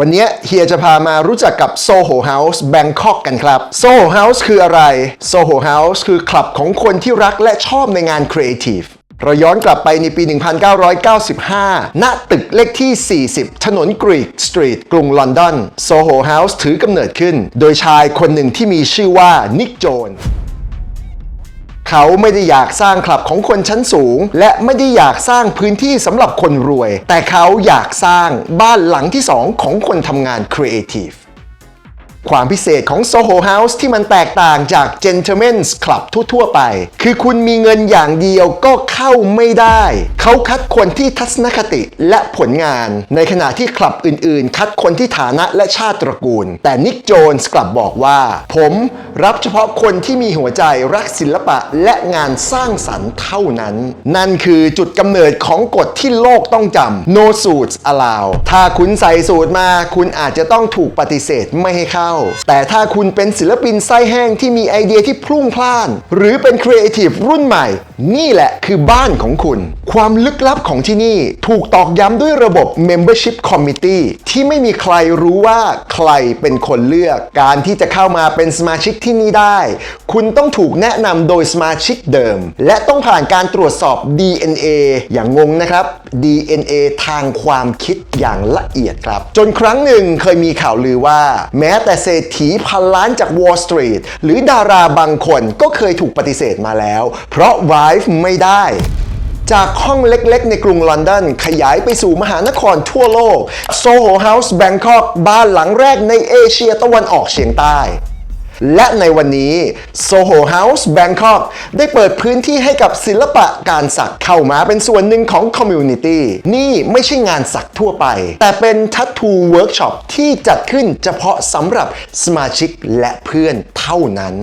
วันนี้เฮียจะพามารู้จักกับ Soho House Bangkok กันครับ Soho House คืออะไร Soho House คือคลับของคนที่รักและชอบในงาน Creative เราย้อนกลับไปในปี 1995 ณ ตึกเลขที่ 40 ถนนกรีกสตรีท กรุงลอนดอน Soho House ถือกำเนิดขึ้น โดยชายคนหนึ่งที่มีชื่อว่านิกโจน เขาไม่ได้อยากสร้างคลับของคนชั้นสูง และไม่ได้อยากสร้างพื้นที่สำหรับคนรวย แต่เขาอยากสร้างบ้านหลังที่สองของคนทำงานครีเอทีฟ ความพิเศษของ Soho House ที่มันแตกต่างจาก Gentleman's Club ทั่ว ๆ ไป คือคุณมีเงินอย่างเดียวก็เข้าไม่ได้ เขาคัดคนที่ทัศนคติและผลงาน ในขณะที่คลับอื่น ๆ คัดคนที่ฐานะและชาติตระกูล แต่นิกโจนส์กลับบอกว่า ผมรับเฉพาะคนที่มีหัวใจรักศิลปะและงานสร้างสรรค์เท่านั้น นั่นคือจุดกำเนิดของกฎที่โลกต้องจำ no suits allow ถ้าคุณใส่สูตรมา คุณอาจจะต้องถูกปฏิเสธไม่ให้เข้าแต่ถ้าคุณเป็นศิลปินไส้แห้งที่มีไอเดียที่พลุ่งพล่าน หรือเป็นครีเอทีฟรุ่นใหม่ นี่แหละคือบ้านของคุณ ความลึกลับของที่นี่ถูกตอกย้ำด้วยระบบ Membership Committee ที่ไม่มีใครรู้ว่าใครเป็นคนเลือก การที่จะเข้ามาเป็นสมาชิกที่นี่ได้ คุณต้องถูกแนะนำโดยสมาชิกเดิม และต้องผ่านการตรวจสอบ DNA อย่างงงนะครับ DNA ทางความคิดอย่างละเอียดครับ จนครั้งหนึ่งเคยมีข่าวลือว่า แม้แต่เศรษฐีพันล้านจาก Wall Street หรือดาราบางคนก็เคยถูกปฏิเสธมาแล้ว เพราะวา Vive ไม่ได้ จากห้องเล็กๆ ในกรุงลอนดอนขยายไปสู่มหานครทั่วโลก Soho House Bangkok บ้านหลังแรกในเอเชียตะวันออกเฉียงใต้ และในวันนี้ Soho House Bangkok ได้เปิดพื้นที่ให้กับศิลปะการสักเข้ามาเป็นส่วนหนึ่งของคอมมูนิตี้นี่ไม่ใช่งานสักทั่วไป แต่เป็นทัตทูเวิร์กช็อปที่จัดขึ้นเฉพาะสำหรับสมาชิกและเพื่อนเท่านั้น